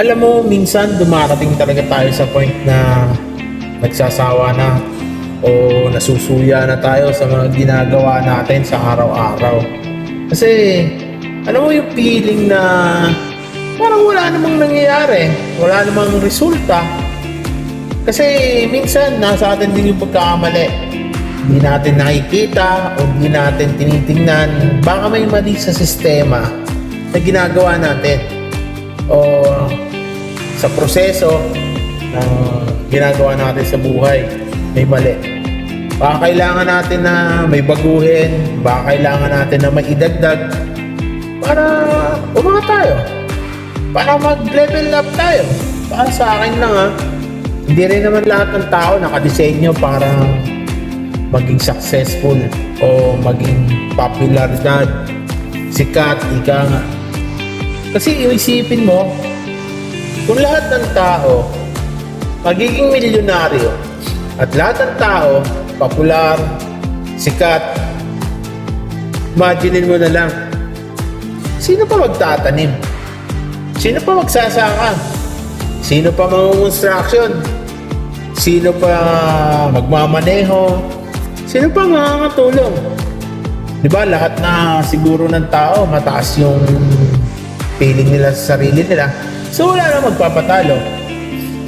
Alam mo, minsan dumarating talaga tayo sa point na nagsasawa na o nasusuya na tayo sa mga ginagawa natin sa araw-araw. Kasi, alam mo yung feeling na parang wala namang nangyayari, wala namang resulta. Kasi minsan nasa atin din yung pagkakamali. Hindi natin nakikita o hindi natin tinitingnan. Baka may mali sa sistema na ginagawa natin o sa proseso ng ginagawa natin sa buhay may mali. Baka kailangan natin na may baguhin, baka kailangan natin na may idagdag para umangat tayo. Para mag-level up tayo. Para sa akin lang ha, hindi rin naman lahat ng tao nakadesenyo para maging successful o maging popular na sikat, ika nga. Kasi iisipin mo, kung lahat ng tao magiging milyonaryo at lahat ng tao popular, sikat, imaginin mo na lang, sino pa magtatanim? Sino pa magsasaka? Sino pa mangungonstruction? Sino pa magmamaneho? Sino pa makakatulong? Di ba lahat na siguro ng tao mataas yung feeling nila sa sarili nila. So wala na magpapatalo.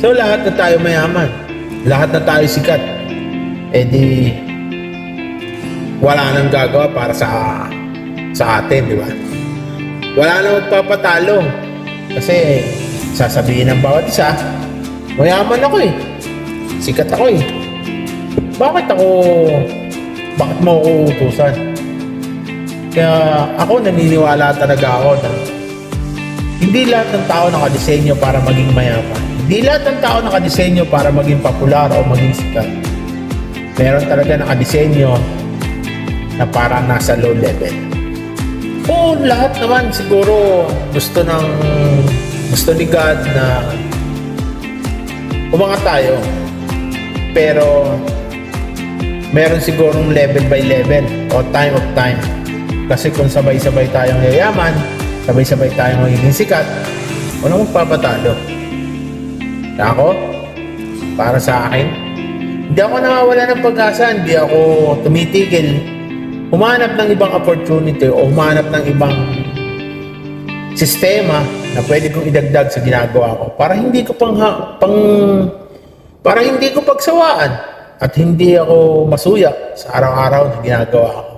So lahat na tayo mayaman. Lahat na tayo sikat. Eh di wala nang gagawa para sa sa atin, di ba? Wala na magpapatalo. Kasi sasabihin ng bawat isa, mayaman ako eh. Sikat ako eh. Bakit ako bakit mo ako utusan? Kaya ako naniniwala talaga ako na hindi lahat ng tao nakadesenyo para maging mayaman. Hindi lahat ng tao nakadesenyo para maging popular o maging sikat. Meron talaga nakadesenyo na para nasa low level. Oo, lahat naman siguro gusto ng gusto ni God na umangat tayo. Pero meron sigurong level by level o time of time. Kasi kung sabay-sabay tayong yayaman, sabay-sabay tayong magiging sikat, walang magpapatalo. Ako, para sa akin, hindi ako nawawala ng pag-asa, hindi ako tumitigil. Humanap ng ibang opportunity o humanap ng ibang sistema na pwede kong idagdag sa ginagawa ko para hindi ko pang, pang para hindi ko pagsawaan at hindi ako masuya sa araw-araw na ginagawa ko.